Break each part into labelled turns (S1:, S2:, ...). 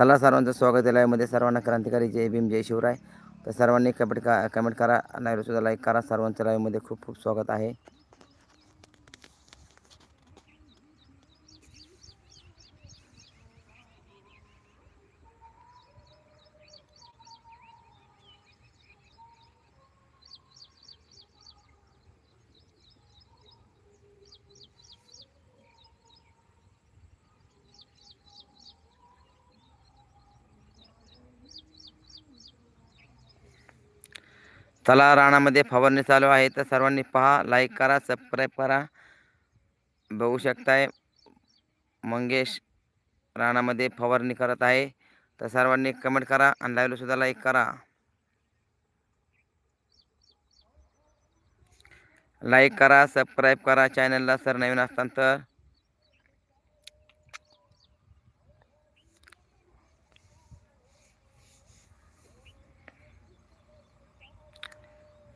S1: चला सर्वांचं स्वागत आहे लाईव्हमध्ये सर्वांना क्रांतिकारी जय भीम जय शिवराय. तर सर्वांनी कमेंट का कमेंट करा. लाईव्ह सुद्धा लाईक करा. सर्वांचं लाईव्हमध्ये खूप खूप स्वागत आहे. चला राणामध्ये फवारणी चालू आहे. तर सर्वांनी पहा लाईक करा सबस्क्राईब करा. बघू शकताय मंगेश राणामध्ये फवारणी करत आहे. तर सर्वांनी कमेंट करा आणि लाईव्हला लाईक करा. लाईक करा सबस्क्राईब करा. चॅनलला सर नवीन असताना तर.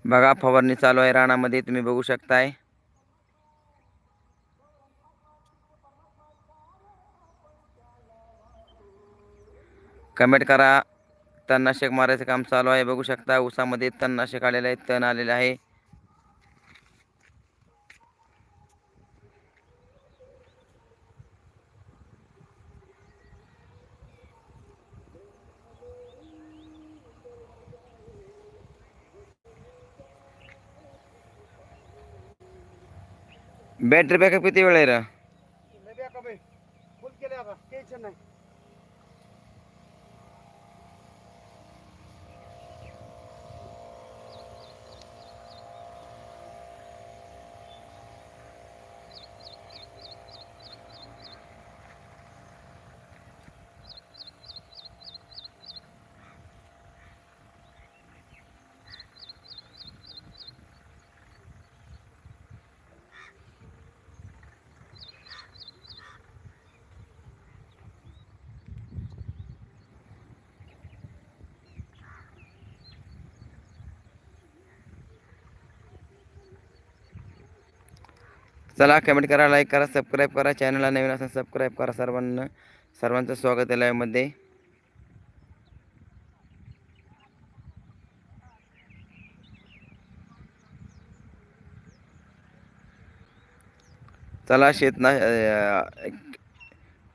S1: बघा फवारणी चालू आहे रानामध्ये तुम्ही बघू शकताय. कमेंट करा तणनाशक मारायचं काम चालू आहे बघू शकता ऊसामध्ये तणनाशक आलेलं आहे तण आलेलं आहे. बॅटरी बॅकअप किती वेळ आहे चला कमेंट करा लाईक करा सबस्क्राईब करा चॅनलला नवीन असेल सबस्क्राईब करा सर्वांना. सर्वांचं स्वागत आहे लाईव्हमध्ये चला शेतना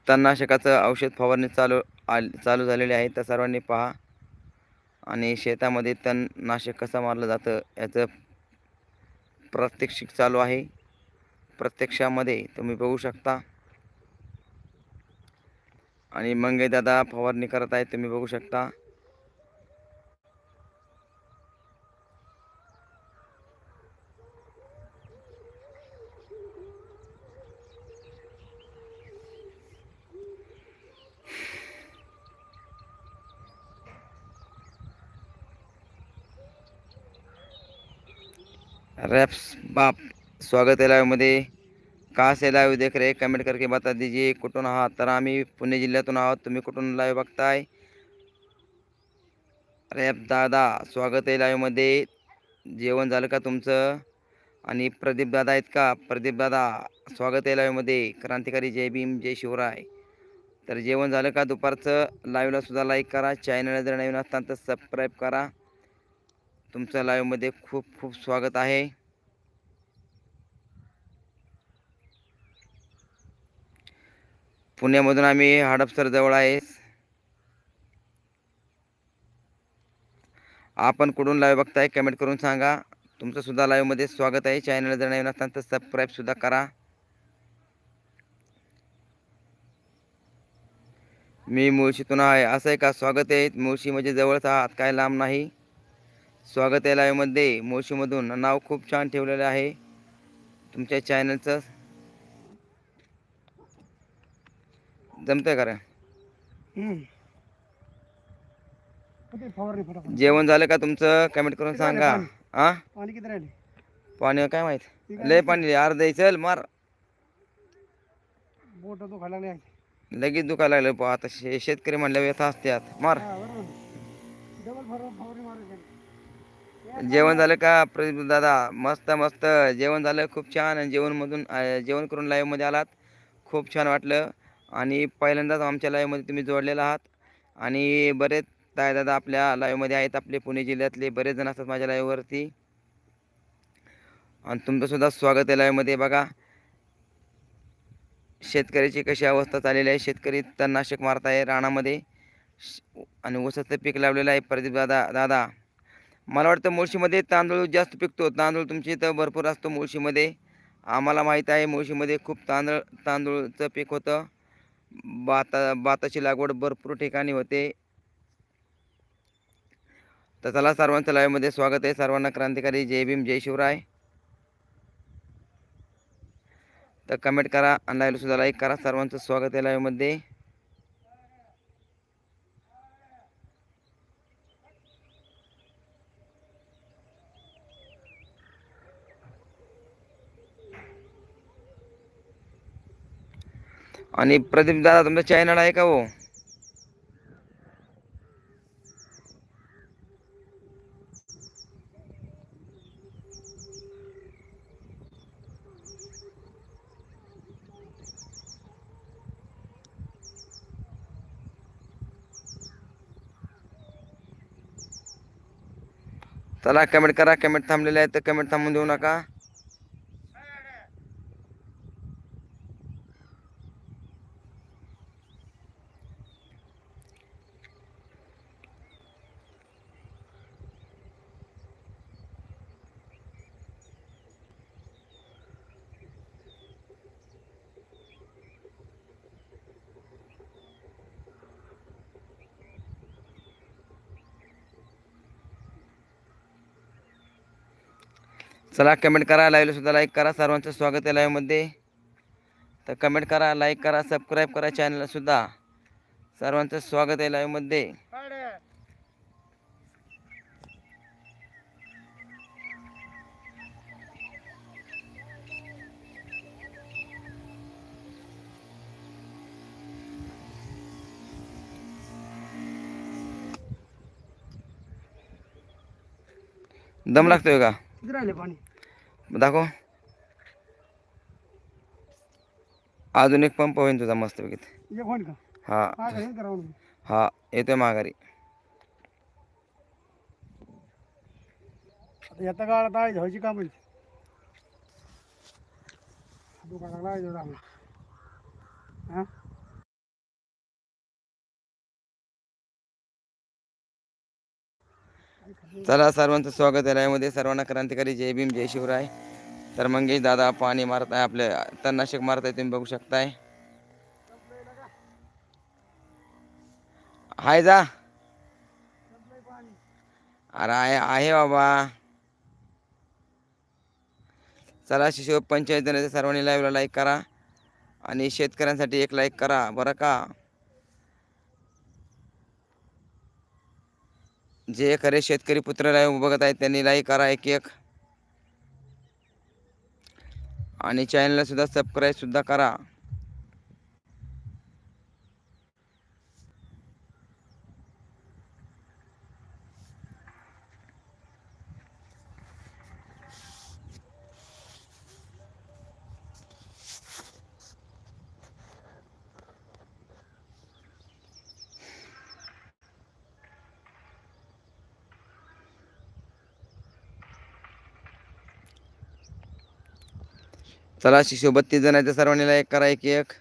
S1: तणनाशकाचं औषध फवारणी चालू आल चालू झालेली आहे. तर सर्वांनी पहा. आणि शेतामध्ये तणनाशक कसं मारलं जातं याचं प्रात्यक्षिक चालू आहे. प्रत्यक्षामध्ये तुम्ही बघू शकता. आणि मंगे दादा फवारणी करत आहेत तुम्ही बघू शकता. रॅप्स बाप. स्वागत है लाइवमध्ये. कहाँ से लाइव देख रहे? कमेंट करके बता दीजिए कुठून आहात? तर आम्ही पुणे जिल्ह्यातून आहोत. तुम्ही कुठून लाईव्ह बघताय? रॅप दादा स्वागत आहे लाईव्ह जेवण झालं का तुमचं? आणि प्रदीप दादा आहेत का? प्रदीप दादा स्वागत आहे लाईव्हमध्ये क्रांतिकारी जय भीम जय शिवराय. तर जेवण झालं का दुपारचं? लाईव्हला सुद्धा लाईक करा. चॅनलला जर नवीन असताना तर सबस्क्राईब करा. तुमचं लाईव्हमध्ये खूप खूप स्वागत आहे. पुण्यामधून आम्ही हडपसर जवळ आहे. आपण कुठून लाईव्ह बघताय कमेंट करून सांगा. तुमचंसुद्धा लाईव्हमध्ये स्वागत आहे. चॅनल जर नवीन असताल तर सबस्क्राईबसुद्धा करा. मी मुळशीतून आहे. असं आहे का? स्वागत आहे. मुळशी म्हणजे जवळच आहात. काय लांब नाही. स्वागत आहे लाईव्हमध्ये मुळशीमधून नाव खूप छान ठेवलेलं आहे. तुमच्या चॅनलचं जमतंय का रे?
S2: फवारणी फटाफट?
S1: जेवण झालं का तुमचं? कमेंट करून सांगा? हा
S2: पाणी? किती राहिले?
S1: पाणी काय माहीत. लय पाणी अर्ध आहे, चल मार.
S2: बोट दुखायला लागले
S1: लगेच दुखायला लागलं. आता शे शेतकरी म्हणल्यावर व्यथा असतात मार.
S2: बरोबर. डबल फवार फवारणी मारायची
S1: जेवण झालं का प्रदीप दादा? मस्त मस्त. जेवण झालं. खूप छान. आणि जेवणमधून अं, जेवण करून लाईव्हमध्ये आलात. खूप छान वाटलं. आणि पहिल्यांदाच आमच्या लाईव्हमध्ये तुम्ही जोडलेला आहात. आणि बरेच ताय दादा आपल्या लाईव्हमध्ये आहेत. आपले पुणे जिल्ह्यातले बरेच जण असतात माझ्या लाईव्हवरती आणि तुमचंसुद्धा स्वागत आहे लाईव्हमध्ये बघा शेतकऱ्याची कशी अवस्था चाललेली आहे. शेतकरी तणनाशक मारत आहे रानामध्ये. श- आणि ऊसाचं पीक लावलेलं आहे. प्रदीप दादा दादा. मला वाटतं मुळशीमध्ये तांदूळ जास्त पिकतो. तांदूळ तुमच्या इथं भरपूर असतो मुळशीमध्ये. आम्हाला माहीत आहे मुळशीमध्ये खूप तांदूळ तांदूळचं पीक होतं. भाता भाताची लागवड भरपूर ठिकाणी होते. तर चला सर्वांचं लाईव्हमध्ये स्वागत आहे. सर्वांना क्रांतिकारी जय भीम जय शिवराय. तर कमेंट करा आणि लाईव्हसुद्धा लाईक करा. सर्वांचं स्वागत आहे लाईव्हमध्ये आणि प्रदीप दादा तुमचा चॅनल आहे का हो? चला कमेंट करा कमेंट थांबलेले आहे तर कमेंट थांबून देऊ नका. चला कमेंट करा लाईव्हला सुद्धा लाईक करा. सर्वांचं स्वागत आहे लाईव्हमध्ये तर कमेंट करा लाईक करा सबस्क्राईब करा चॅनलला सुद्धा. सर्वांचं स्वागत आहे लाईव्हमध्ये दम लागतोय का?
S2: राहिले पाणी.
S1: दाखव. अजून एक पंप होईल तुझा मस्त पैकी
S2: एक होईल का?
S1: हा.
S2: हा
S1: येतोय माघारी.
S2: आता येता काळात आहे व्हायची काम दुकानाला आम्हाला हा?
S1: चला सर्वांचं स्वागत आहे यामध्ये सर्वांना क्रांतिकारी जय भीम जय शिवराय. तर मंगेश दादा पाणी मारत आहे आपले तणनाशक मारत आहे तुम्ही बघू शकताय. हाय जा. अरे आहे आहे बाबा. चला शिशो पंचायत सर्वांनी लाईव्हला लाईक करा. आणि शेतकऱ्यांसाठी एक लाईक करा बरं का? जे खरे शेतकरी पुत्र लाईव्ह बघत आहेत त्यांनी लाईक करा एक एक. आणि चॅनलला सुद्धा सुद्धा करा. चला शिशो बत्तीस जणांच्या आहेत तर सर्वांनी करा एक एक.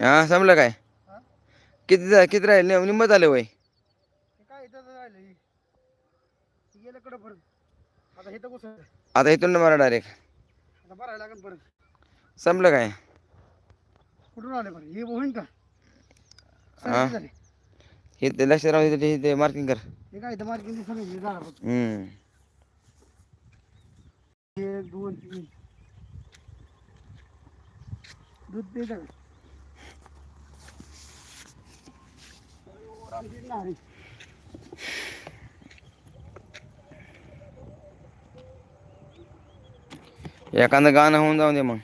S1: हा समजलं काय? किती जा- किती राहिले? निंबत आले वय.
S2: काय इथं राहिलं. गेलं कडं परत. आता हे तर कसं
S1: आता इथून मारा डायरेक्ट
S2: आता भरायला लागेल परत.
S1: संपलं काय?
S2: कुठून आले बरं हे होईन का?
S1: हा.
S2: झाले.
S1: हे ते लक्ष राहू दे ते- ते मार्किंग कर.
S2: हे काय इथं मार्किंग.
S1: हम्म.
S2: एक दोन तीन. दूध नारी.
S1: एखादं गाणं होऊन जाऊ दे मग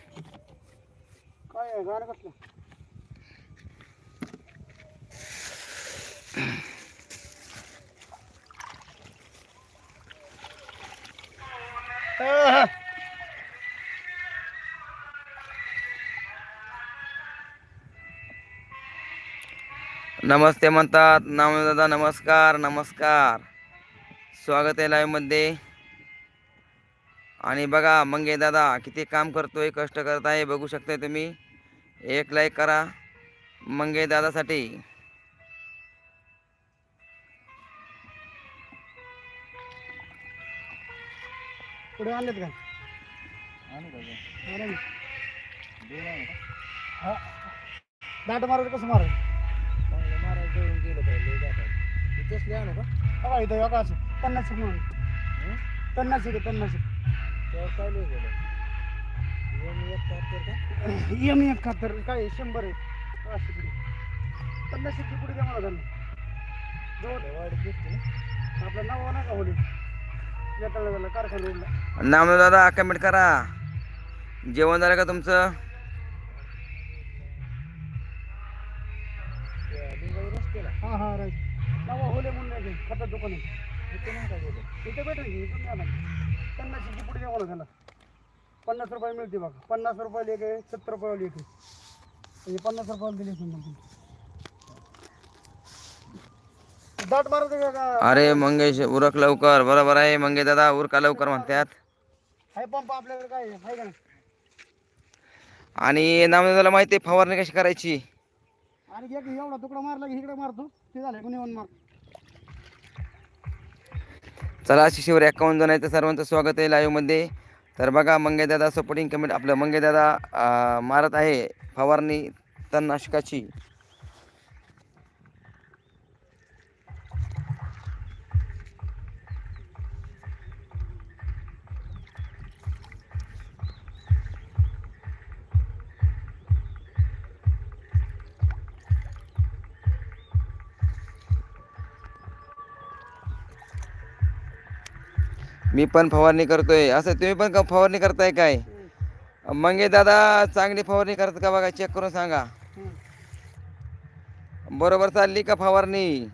S2: काय आहे गाणं कसलं अह,
S1: नमस्ते म्हणतात. दादा नमस्कार नमस्कार. स्वागत आहे लाईव्हमध्ये आणि बघा मंगे दादा किती काम करतोय कष्ट करत आहे बघू शकताय तुम्ही. एक लाईक करा मंगे दादासाठी.
S2: पुढे आणलेत का. दाट मारायचं कसं मारायचं? बघा इथं बघा असं. पन्नास शिक म्हणून. पन्नास शिक पन्नास शिक एम एकाहत्तर काय शंभर आहे पाचशे पुढे पन्नास शिक्के पुढे द्या मला त्यांना. जवळ. आपलं नाव नाही का होली येताना झालं कारखान्याला
S1: नाम दादा कमेंट करा. जेवण झालं का तुमचं?
S2: हा हा राईट. नाव होले म्हणून नाही खतात दुकान आहे. इथे भेटेल की इथून द्या ना पन्नास शिक्के पुढे द्या मला त्याला पन्नास रुपये मिळते बघा. पन्नास रुपयाला एक आहे सत्तर रुपयाला एक आहे. पन्नास रुपयाला दिली. दाट मारत का?
S1: अरे मंगेश उरक लवकर. बरोबर आहे मंगे दादा उरका लवकर म्हणतात.
S2: हाय पंप आपल्याकडे काय आहे? हाय का नाही?
S1: आणि नामदादाला माहिती आहे फवारणी कशी करायची?
S2: आणि एक एवढा तुकडा मारला की इकडे मारतो ते. झालं कोणी येऊन मार?
S1: चला शिशीवर एकावन्न जण आहे तर सर्वांचं स्वागत आहे लाईव्हमध्ये तर बघा मंगे दादा सपोर्टिंग कमेंट आपलं. मंगे दादा मारत आहे फवारणी तणनाशकाची. मी पण फवारणी करतोय. असं तुम्ही पण का फवारणी करताय काय? मंगे दादा चांगली फवारणी करतात का बघा? चेक करून सांगा. बरोबर चालली का फवारणी?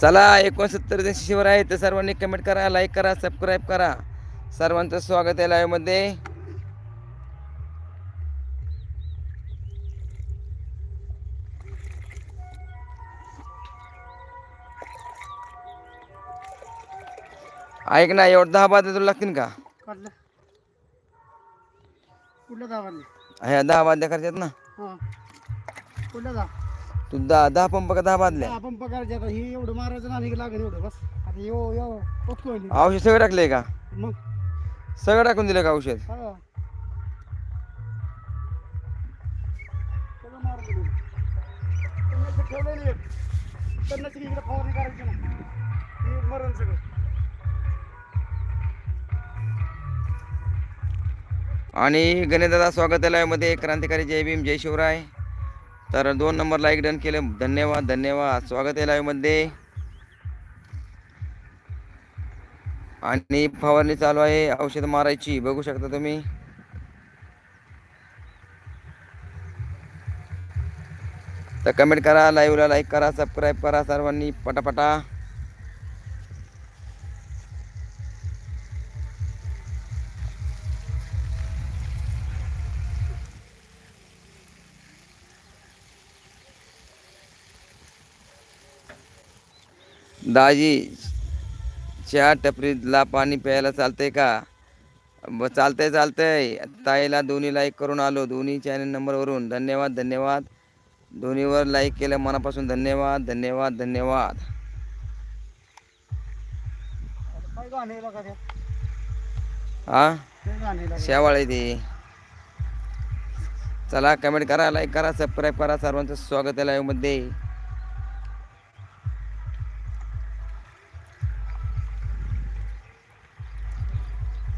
S1: चला एकोणसत्तर जण शिवर आहे तर सर्वांनी कमेंट करा लाईक करा सबस्क्राईब करा. सर्वांचं स्वागत आहे लाईव्हमध्ये ऐक ना एवढं दहा बाद तुला लागतील का
S2: कुठलं दहा वाजले
S1: ह्या दहा बादल्या करायच्यात ना.
S2: हां. कुठलं दहा
S1: तू दहा दहा पंप का दहा बादल्या
S2: पंप करायचे आता हे एवढं मारायचं ना आणि लागेल एवढं बस. आता यो.
S1: औषध सगळं टाकले का?
S2: मग?
S1: सगळं टाकून दिलं का औषध?
S2: हा. सगळं मारून दिलं. त्यांना ते ठेवलेली एक. त्यांना ती इकडे फवारणी करायची ना. ती मरण सगळं.
S1: आणि गणेशदादा स्वागत आहे क्रांतिकारी जय भीम जय शिवराय. तर दोन नंबर लाईक डन केले. धन्यवाद धन्यवाद. स्वागत आहे आणि फवारणी चालू आहे. औषध मारायची. बघू शकता तुम्ही. तर कमेंट करा लाईव्हला लाईक करा सबस्क्राईब करा सर्वांनी पटापटा. दाजी चहा टपरीला पाणी प्यायला चालतंय का? ब चालतंय चालतंय. ताईला दोन्ही लाईक करून आलो. दोन्ही चॅनल नंबरवरून धन्यवाद धन्यवाद. दोन्हीवर लाईक केलं मनापासून धन्यवाद धन्यवाद धन्यवाद. हा. शेवाळे ते. चला कमेंट करा लाईक करा सबस्क्राईब करा. सर्वांचं स्वागत आहे लाईव्हमध्ये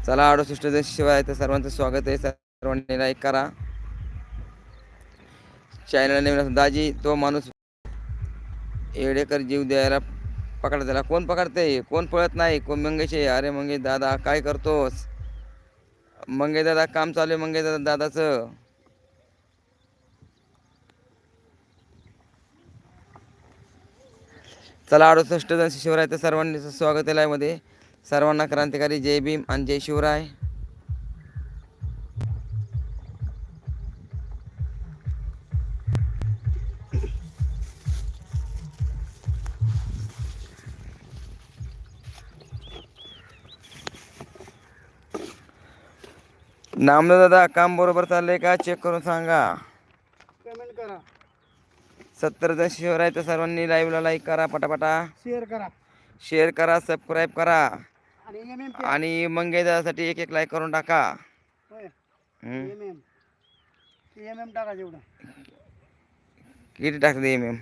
S1: चला अडुसष्ट जण शिवाय. तर सर्वांचं स्वागत आहे. सर्वांनी लाईक करा. चॅनल नवीन दाजी तो माणूस येडेकर जीव द्यायला पकडा त्याला. कोण पकडते कोण पळत नाही? कोण मंगेश आहे? अरे मंगेश दादा काय करतोस? मंगे दादा काम चालू आहे मंगे दादा दादाचं. चला अडुसष्ट जण शिवराय तर सर्वांनी स्वागत आहे लाईव्हमध्ये सर्वांना क्रांतिकारी जय भीम आणि जय शिवराय नामदेव दादा काम बरोबर चाललंय का चेक करून सांगा
S2: पेमेंट करा
S1: सत्तर जण शिवराय तर सर्वांनी लाईव्हला लाईक करा पटापटा
S2: शेअर करा
S1: शेअर करा सबस्क्राईब करा.
S2: आणि एम एम
S1: आणि मंगे दादासाठी एक एक लाईक करून टाका. किती टाकते एम एम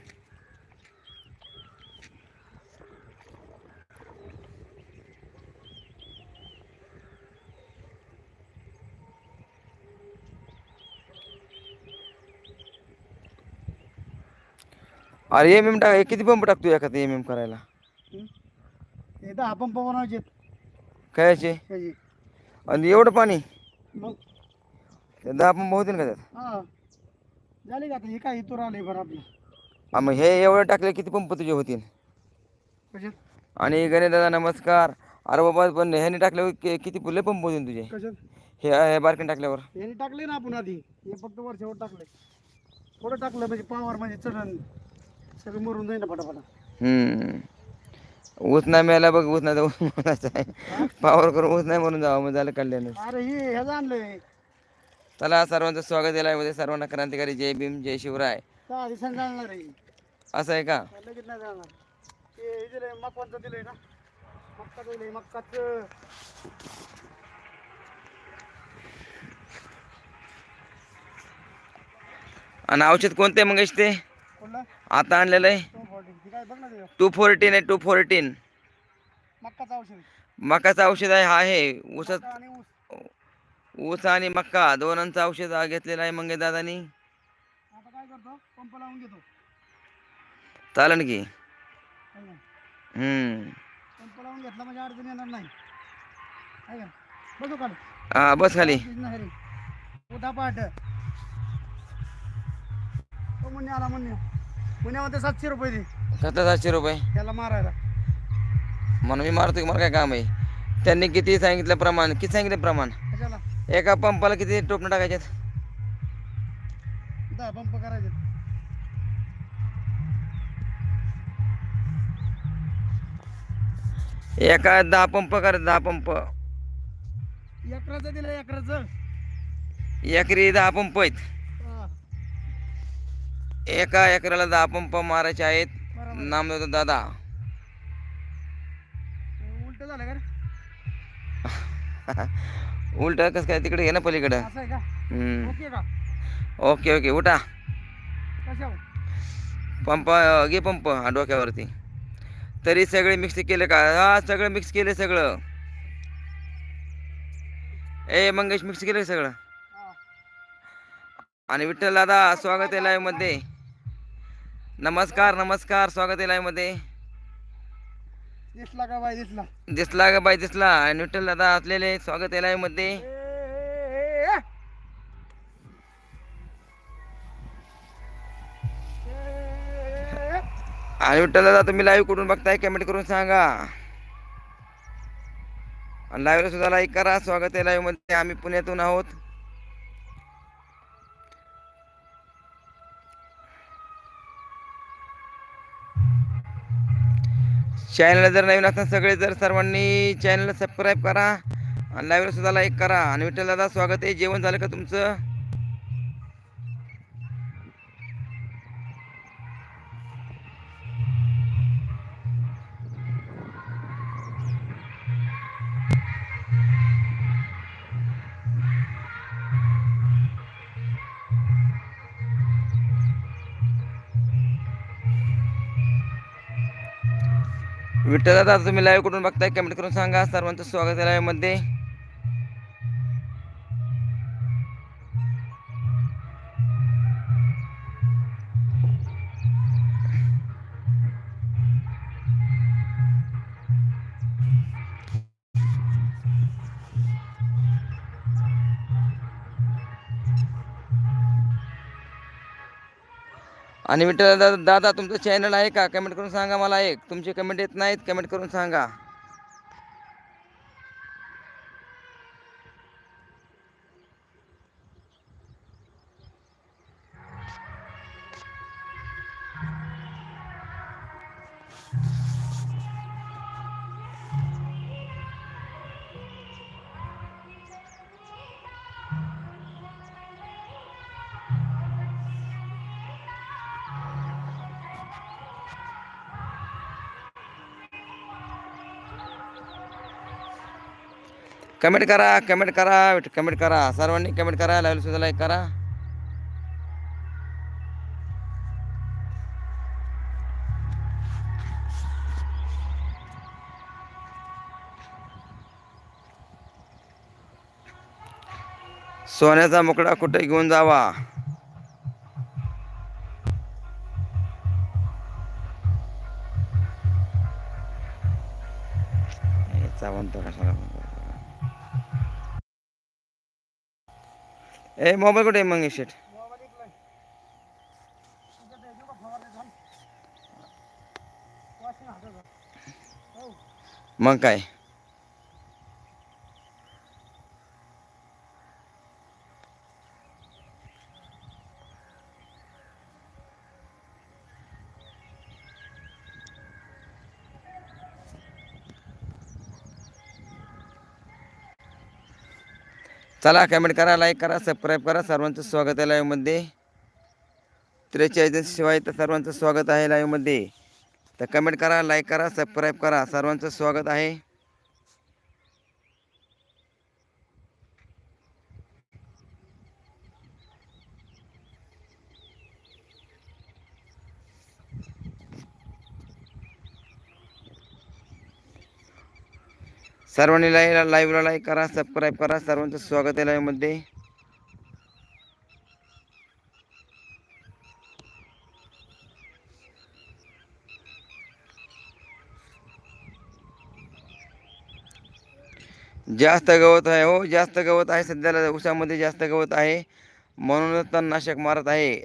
S1: अरे एम एम टाक किती पंप टाकतो एखादा एम एम करायला?
S2: दहा पंप बनवायचे
S1: कायचे
S2: त्याची
S1: आणि एवढं पाणी?
S2: मग?
S1: ते दहा पंप होतील का त्यात?
S2: हां. झाली का आता? हे काय इथून आले बरं आपलं.
S1: हा, मग हे एवढं टाकले किती पंप तुझे होतील?
S2: कशात?
S1: आणि गणेश दादा नमस्कार. अरे बाबा पण ह्याने टाकल्यावर कि- किती फुले पंप होतील तुझे?
S2: कशात?
S1: हे हे बारकीने टाकल्यावर.
S2: यांनी टाकले ना आपण आधी. हे फक्त वरच्यावर टाकले. थोडं टाकलं म्हणजे पावर म्हणजे चढण. सगळं मरून जाईल ना फटाफटा.
S1: हम्म. ऊस नाही मिळाला बघ ऊस नाही तर ऊस म्हणायचं आहे. पावर करून ऊस नाही म्हणून जावं मग झालं कल्याण
S2: अरे हे ह्याचं आणलंय.
S1: चला सर्वांचं स्वागत आहे मध्ये. सर्वांना क्रांतिकारी जय भीम जय शिवराय.
S2: जाणार आहे?
S1: असं आहे का?
S2: लगेच नाही जाणार? ते हे दिलंय मकवाचं दिलंय ना? मक्का दिलंय मक्काचं.
S1: आणि औषध कोणते मंगेश ते?
S2: कोणला
S1: आता आणलेलं आहे.
S2: टू
S1: फोर्टीन आहे टू फोर्टीन मकाचं औषध. आहे हा आहे. ऊसात
S2: ऊस.
S1: आणि मक्का दोनांचं औषध घेतलेलं आहे मंगेश दादानी. चालेल की? हम्म.
S2: म्हणजे
S1: हा बस खाली.
S2: उठा पाठ आला म्हणते सातशे रुपये दे.
S1: कसलं सातशे रुपये?
S2: त्याला मारायला.
S1: म्हणून मी मारतो की मला काय काम आहे? त्यांनी किती सांगितलं प्रमाण? किती सांगितलं प्रमाण?
S2: कशाला?
S1: एका पंपाला किती टोपणं टाकायच्यात
S2: दहा पंप करायचे
S1: एका दहा पंप कर दहा पंप.
S2: एकराचं दिलं एकराचं.
S1: एकरी दहा पंप आहेत. एका एकराला दहा पंप मारायचे आहेत.
S2: बरोबर.
S1: नामदेव दादा.
S2: उलट झालं का?
S1: उलट कसं काय? तिकडे घे ना पलीकडं.
S2: ओके
S1: ओके उठा. पंप घे पंप हा डोक्यावरती. तरी सगळे मिक्स केले का? हा सगळं मिक्स केले सगळं. ए मंगेश मिक्स केलं सगळं. आणि विठ्ठल दादा स्वागत आहे live मध्ये. नमस्कार नमस्कार स्वागत आहे live मध्ये.
S2: दिसला का बाई दिसला?
S1: दिसला का बाई दिसला. आणि विठ्ठल दादा असलेले स्वागत आहे live मध्ये.
S2: ए, ए, ए, ए. ए, ए, ए.
S1: आणि विठ्ठल दादा तुम्ही लाईव्ह कुठून बघताय? कमेंट करून सांगा. आणि लाईव्हला सुद्धा लाईक करा. स्वागत आहे live मध्ये. आम्ही पुण्यातून आहोत. चॅनलला जर नवीन असतात सगळे जर सर्वांनी चॅनलला सबस्क्राईब करा. आणि लाईव्हला सुद्धा लाईक करा. आणि विठ्ठल दादा स्वागत आहे. जेवण झालं का तुमचं? विठ्ठल दादा तुम्ही लाईव्ह कुठून बघताय? कमेंट करून सांगा. सर्वांचं स्वागत आहे live आणि मिटर दादा दादा तुमचं चॅनल आहे का? कमेंट करून सांगा मला एक. तुमचे कमेंट येत नाहीत कमेंट करून सांगा. कमेंट करा कमेंट करा कमेंट करा. सर्वांनी कमेंट करा लाईव्ह सुद्धा लाईक करा. सोन्याचा मुकडा कुठे घेऊन जावा? म्हणतो कशाला ए मोबाईल कुठे मग शेट
S2: मग काय? तुझ्या ते देऊ का फवारणी झाली? वाशिंग हातात धर. हो.
S1: मग काय चला कमेंट करा लाईक करा सबस्क्राईब करा. सर्वांचं स्वागत आहे लाईव्हमध्ये त्रेचाळीस शिवाय तर सर्वांचं स्वागत आहे लाईव्हमध्ये तर कमेंट करा लाईक करा सबस्क्राईब करा. सर्वांचं स्वागत आहे. सर्वांनी लाईव्ह लाईव्हला लाईक करा सबस्क्राईब करा. सर्वांचं स्वागत आहे लाईव्हमध्ये. जास्त गवत आहे हो जास्त गवत आहे. सध्याला उसामध्ये जास्त गवत आहे. म्हणूनच तणनाशक मारत आहे.